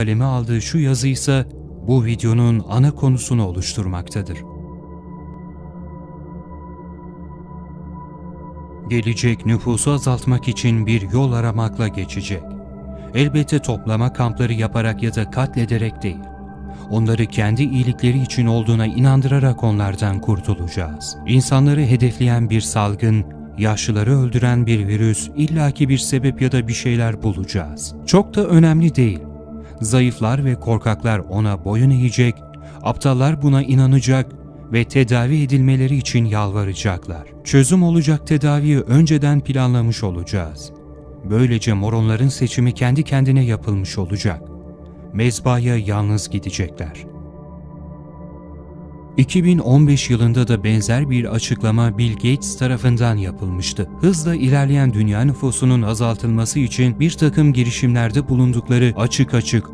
kaleme aldığı şu yazı ise bu videonun ana konusunu oluşturmaktadır. Gelecek nüfusu azaltmak için bir yol aramakla geçecek. Elbette toplama kampları yaparak ya da katlederek değil. Onları kendi iyilikleri için olduğuna inandırarak onlardan kurtulacağız. İnsanları hedefleyen bir salgın, yaşlıları öldüren bir virüs, illaki bir sebep ya da bir şeyler bulacağız. Çok da önemli değil. Zayıflar ve korkaklar ona boyun eğecek, aptallar buna inanacak ve tedavi edilmeleri için yalvaracaklar. Çözüm olacak tedaviyi önceden planlamış olacağız. Böylece moronların seçimi kendi kendine yapılmış olacak. Mezbaya yalnız gidecekler. 2015 yılında da benzer bir açıklama Bill Gates tarafından yapılmıştı. Hızla ilerleyen dünya nüfusunun azaltılması için bir takım girişimlerde bulundukları açık açık